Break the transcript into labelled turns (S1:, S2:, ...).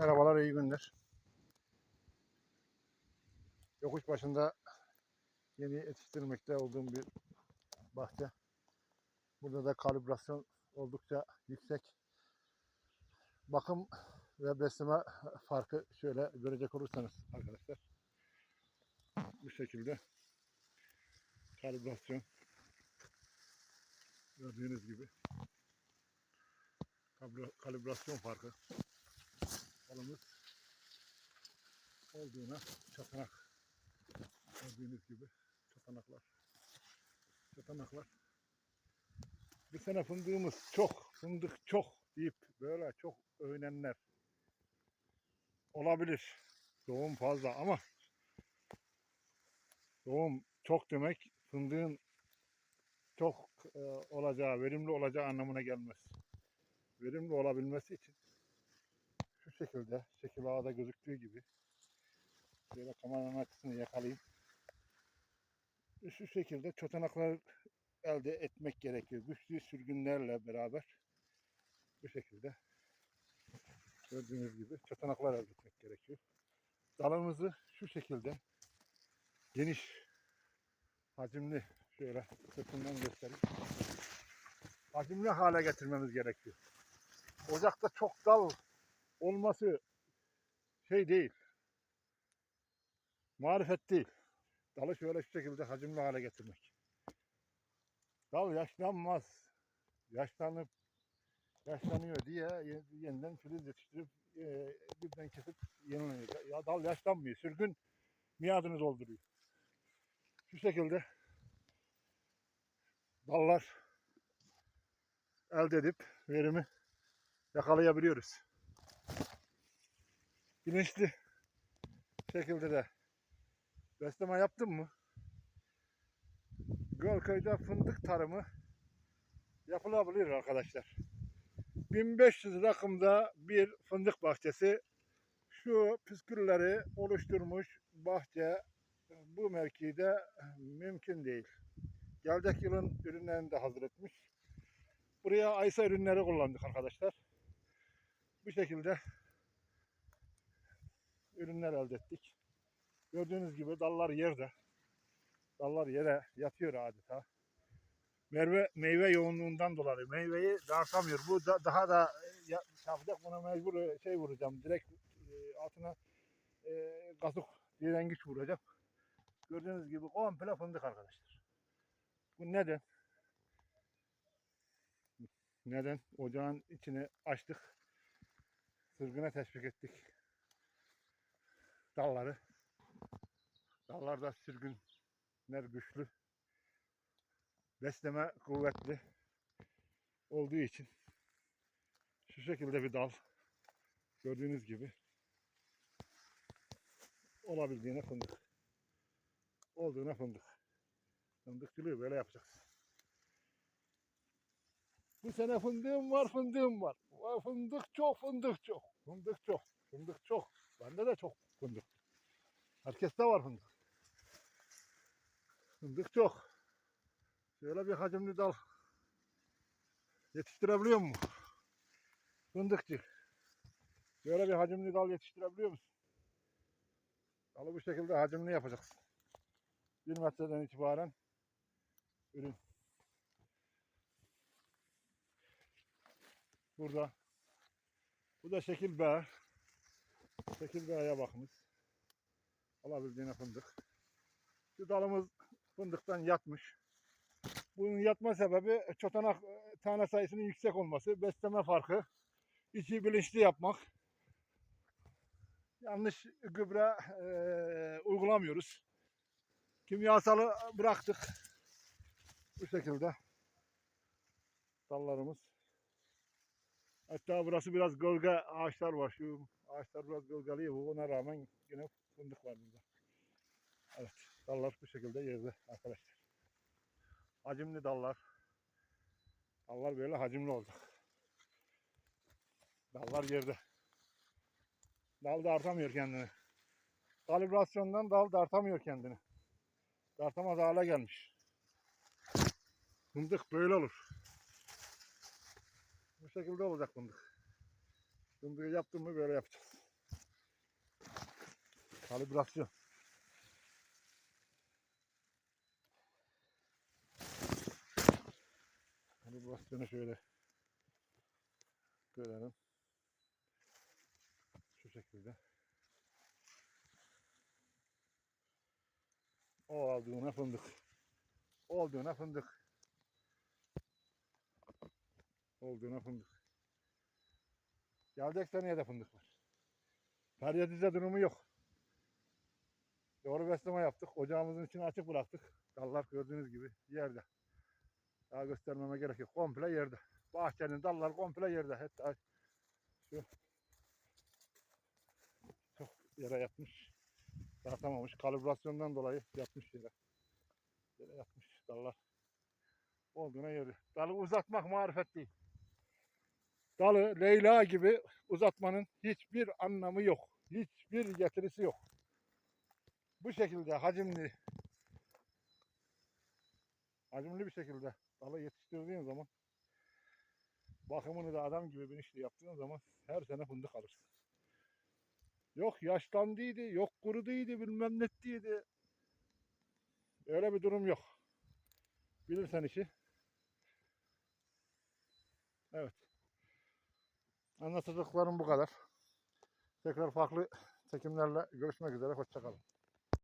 S1: Merhabalar, iyi günler. Yokuş başında yeni yetiştirmekte olduğum bir bahçe. Burada da kalibrasyon oldukça yüksek. Bakım ve besleme farkı şöyle görecek olursanız arkadaşlar. Bu şekilde kalibrasyon gördüğünüz gibi kalibra- kalibrasyon farkı balımız olduğuna çatanak gördüğünüz gibi çatanaklar çatanaklar. Bu sene fındığımız çok fındık çok deyip böyle çok övünenler olabilir. Doğum fazla ama doğum çok demek fındığın çok e, olacağı verimli olacağı anlamına gelmez. Verimli olabilmesi için şekilde, şekil ağda gözüktüğü gibi şöyle kameranın açısını yakalayayım. Şu şekilde çotanaklar elde etmek gerekiyor. Güçlü sürgünlerle beraber bu şekilde gördüğünüz gibi çotanaklar elde etmek gerekiyor. Dalımızı şu şekilde geniş, hacimli şöyle sırtından göstereyim. Hacimli hale getirmemiz gerekiyor. Ocakta çok dal olması şey değil. Marifet değil. Dalı şöyle şu şekilde hacimli hale getirmek. Dal yaşlanmaz. Yaşlanıp yaşlanıyor diye ye- yeniden filiz yetiştirip e, birden kesip yenileniyor. Ya dal yaşlanmıyor. Sürgün miadını dolduruyor. Şu şekilde dallar elde edip verimi yakalayabiliyoruz bilinçli şekilde de besleme yaptım mı Gölköy'de fındık tarımı yapılabilir arkadaşlar. 1500 rakımda bir fındık bahçesi şu püskülleri oluşturmuş bahçe bu mevkide mümkün değil. Gelecek yılın ürünlerini de hazır etmiş. Buraya Aysa ürünleri kullandık arkadaşlar. Bu şekilde ürünler elde ettik. Gördüğünüz gibi dallar yerde. Dallar yere yatıyor adeta. Meyve, meyve yoğunluğundan dolayı meyveyi dağıtamıyor. Bu da, daha da ya, yapacak buna mecbur e, şey vuracağım. Direkt e, altına e, gazuk direngiç vuracağım. Gördüğünüz gibi komple fındık arkadaşlar. Bu neden? Neden? Ocağın içini açtık. Sırgına teşvik ettik dalları. Dallarda sürgünler güçlü. Besleme kuvvetli olduğu için şu şekilde bir dal gördüğünüz gibi olabildiğine fındık. Olduğuna fındık. Fındıkçılığı böyle yapacağız. Bu sene fındığım var, fındığım var. Fındık çok, fındık çok. Fındık çok, fındık çok. Bende de çok fındık. Herkeste var fındık. Fındık çok. Şöyle bir hacimli dal yetiştirebiliyor mu? Fındıkçı. Şöyle bir hacimli dal yetiştirebiliyor musun? Dalı bu şekilde hacimli yapacaksın. Bir metreden itibaren ürün. Burada. Bu da şekil B. Şekil B'ye bakınız. Alabildiğine fındık. Şu dalımız fındıktan yatmış. Bunun yatma sebebi çotanak e, tane sayısının yüksek olması, besleme farkı, içi bilinçli yapmak. Yanlış gübre e, uygulamıyoruz. Kimyasalı bıraktık. Bu şekilde dallarımız. Hatta burası biraz gölge ağaçlar var. Şu ağaçlar biraz gölgeliyor. Ona rağmen yine fındık var burada. Evet. Dallar bu şekilde yerde arkadaşlar. Hacimli dallar. Dallar böyle hacimli olacak. Dallar yerde. Dal dartamıyor kendini. Kalibrasyondan dal dartamıyor kendini. Dartamaz hale gelmiş. Fındık böyle olur. Şekilde olacak fındık. Fındığı yaptım mı böyle yapacağız. Kalibrasyon. Kalibrasyonu şöyle görelim. Şu şekilde. O aldığına fındık. Olduğuna fındık. Olduğuna fındık. Gelecek seneye de fındık var. Feryadize durumu yok. Doğru besleme yaptık. Ocağımızın içini açık bıraktık. Dallar gördüğünüz gibi yerde. Daha göstermeme gerek yok. Komple yerde. Bahçenin dalları komple yerde. Hatta şu çok yere yatmış. Dağıtamamış. Kalibrasyondan dolayı yatmış yere. Yere yatmış dallar. Olduğuna yeri. Dalı uzatmak marifet değil. Dalı Leyla gibi uzatmanın hiçbir anlamı yok. Hiçbir getirisi yok. Bu şekilde hacimli hacimli bir şekilde dalı yetiştirdiğin zaman bakımını da adam gibi bilinçli yaptığın zaman her sene fındık alırsın. Yok yaşlandıydı, yok kuruduydu, bilmem nettiydi. Öyle bir durum yok. Bilirsen işi. Evet. Anlatacaklarım bu kadar. Tekrar farklı çekimlerle görüşmek üzere. Hoşçakalın.